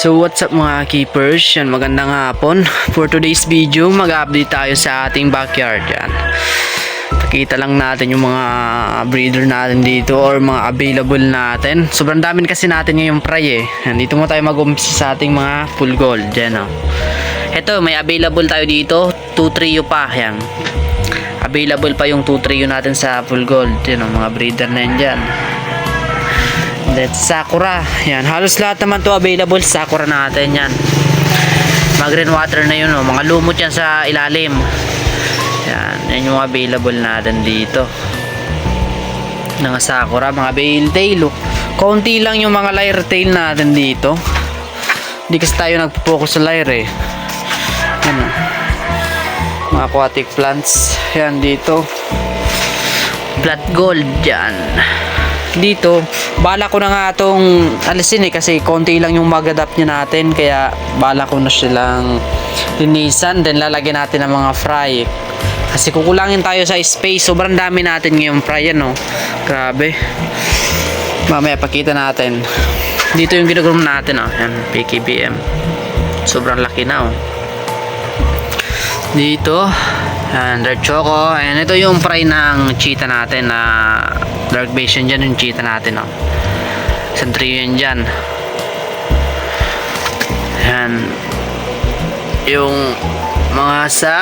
So what's up mga keepers? Yan, magandang hapon. For today's video, mag-update tayo sa ating backyard. Yan. Pakita lang natin yung mga breeder natin dito or mga available natin. Sobrang dami kasi natin ngayong fry eh. Yan, dito mo tayo mag-umpisa sa ating mga full gold. Yan o. Ito, may available tayo dito. 2 trio pa. Yan. Available pa yung 2 trio natin sa full gold. Yan o, mga breeder na yan dyan. That's Sakura. Yan, halos lahat naman to available sa Sakura natin yan. Mga water na yun, oh. mga lumot yan sa ilalim. Yan, yan yung available natin dito. Mga Sakura, mga bale tail. Oh. Konti lang yung mga lyre tail natin dito. Hindi kasi tayo nagpo-focus sa lyre eh. Yan, oh. Mga aquatic plants. Yan dito. Blood gold yan dito, bala ko na nga itong alisin eh kasi konti lang yung mag-adapt niya natin kaya bala ko na silang linisan. Then lalagyan natin ng mga fry. Kasi kukulangin tayo sa space. Sobrang dami natin ngayong fry ano? Grabe. Mamaya pakita natin. Dito yung ginagroom natin oh yan PKBM sobrang laki na oh. Dito yan dark choco. And ito yung fry ng cheetah natin na dark base yan dyan yung cheetah natin oh. isang trio yan dyan. Yan yung mga sa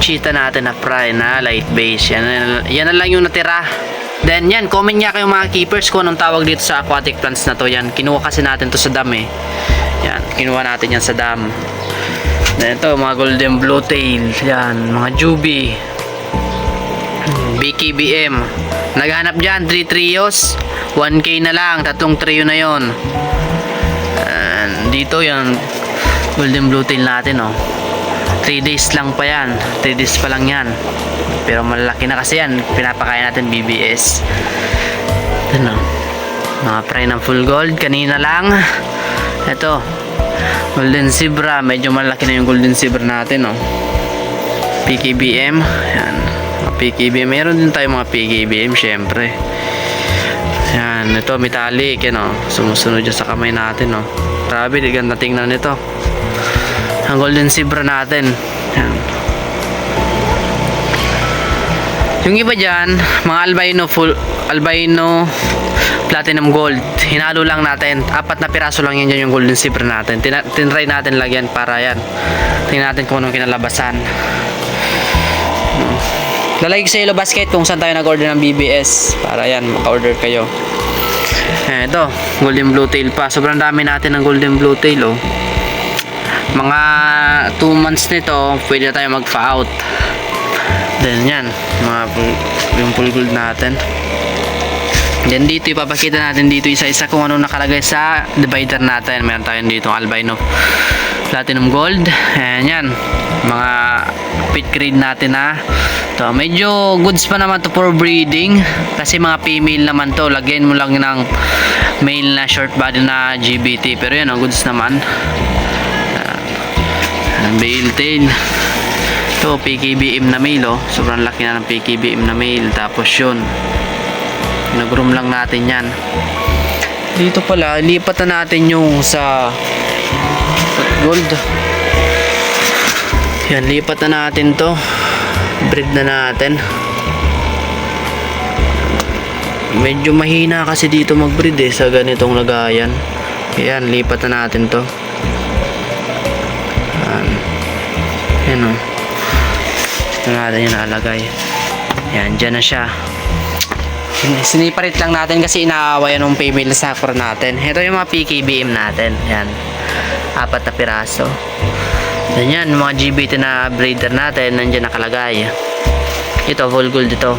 cheetah natin na fry na light base yan, yan na lang yung natira. Then yan comment niya kayo mga keepers kung anong tawag dito sa aquatic plants na to. Yan kinuha kasi natin to sa dam eh. Yan kinuha natin yan sa dam then ito mga golden blue tail. Yan mga juby. BKBM naghanap dyan 3 trios. 1k na lang tatlong trio na yon And dito yan golden blue tail natin oh. 3 days lang pa yan. 3 days pa lang yan. Pero malaki na kasi yan. Pinapakain natin BBS ano mga fry ng full gold kanina lang. Ito golden zebra. Medyo malaki na yung golden zebra natin oh. PKBM yan PKBM meron din tayo mga PKBM syempre. Yan ito metallic yan oh. Sumusunod dyan sa kamay natin oh. Grabe di ganda tingnan nito. Ang golden zebra natin. Yan yung iba dyan mga albino full albino platinum gold hinalo lang natin apat na piraso lang yan yung golden zebra natin Tina- tinry natin lagyan para yan tingnan natin kung anong kinalabasan Lalagay sa Yellow Basket kung saan tayo nag-order ng BBS para yan, maka-order kayo. Eh, ito, Golden Blue Tail pa. Sobrang dami natin ng Golden Blue Tail, oh. Mga 2 months nito, pwede na tayo magpa-out. Then yan, mga yung full gold natin. Then dito, ipapakita natin dito isa-isa kung ano nakalagay sa divider natin. Meron tayo dito albino platinum gold. Ayan yan. Mga pit grade natin na to medyo goods pa naman to for breeding. Kasi mga female naman to. Lagyan mo lang ng male na short body na GBT pero yan ang goods naman. Uh, male tail to PKBM na male oh. Sobrang laki na ng PKBM na male. Tapos yun nagroom lang natin yan. Dito pala lipat na natin yung sa gold. Yan lipat na natin to. Breed na natin. Medyo mahina kasi dito mag breed eh sa ganitong lagayan. Yan lipat na natin to. Yan. Yan o ito natin yung nalagay. Yan dyan na siya siniparit lang natin kasi inaaway ng female sakura natin ito yung mga PKBM natin yan apat na piraso yan yan, mga GBT na breeder natin, nandiyan nakalagay. Ito, full gold ito.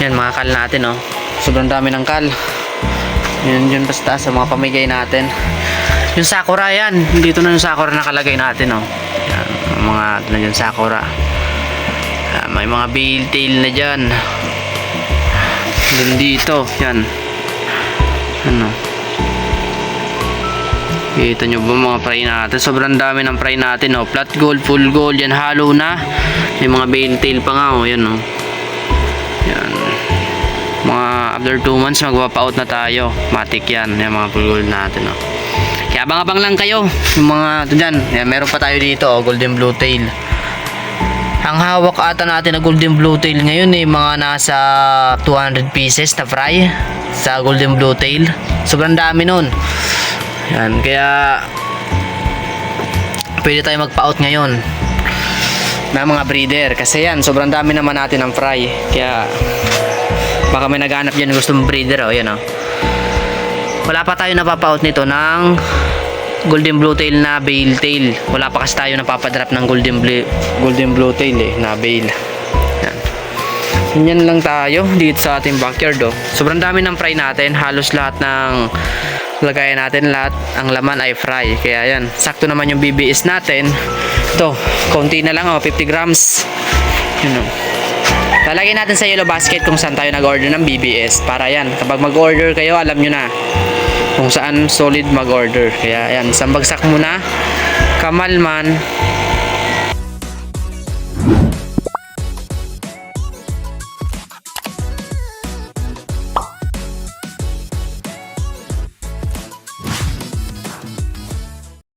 Yan, mga kal natin, oh. Sobrang dami ng kal. Yan, yun basta sa mga pamigay natin. Yung sakura yan, dito na yung sakura nakalagay natin, oh. Yan, mga, nandiyan sakura. Yan, may mga bale tail na dyan. Yan dito, yan. Ano, Kita nyo ba mga fry natin? Sobrang dami ng fry natin. Oh. Flat gold, full gold. Yan halo na. May mga bale tail pa nga. Oh. Yan, oh. Yan. Mga after 2 months magpapaut na tayo. Matik yan, yung mga full gold natin. Oh. Kaya abang-abang lang kayo. Yung mga ito dyan. Yan, meron pa tayo dito, oh, golden blue tail. Ang hawak ata natin na golden blue tail ngayon eh, mga nasa 200 pieces na fry sa golden blue tail. Sobrang dami nun. Yan, kaya pwede tayo magpa-out ngayon na mga breeder. Kasi yan, sobrang dami naman natin ng fry. Kaya baka may naghanap dyan gusto mong breeder. O, yan o. Wala pa tayo napapa-out nito ng golden blue tail na bale tail. Wala pa kasi tayo napapadrop ng golden blue, golden blue tail eh, na bale. Yan. Ganyan lang tayo dito sa ating backyard oh. Sobrang dami ng fry natin. Halos lahat ng lagayan natin lahat ang laman ay fry. Kaya yan, sakto naman yung BBS natin. Ito, konti na lang oh, 50 grams. Yun oh. Lalagay natin sa yellow basket kung saan tayo nag-order ng BBS. Para yan, kapag mag-order kayo, alam nyo na kung saan solid mag-order. Kaya yan, isang bagsak muna. Kamalman,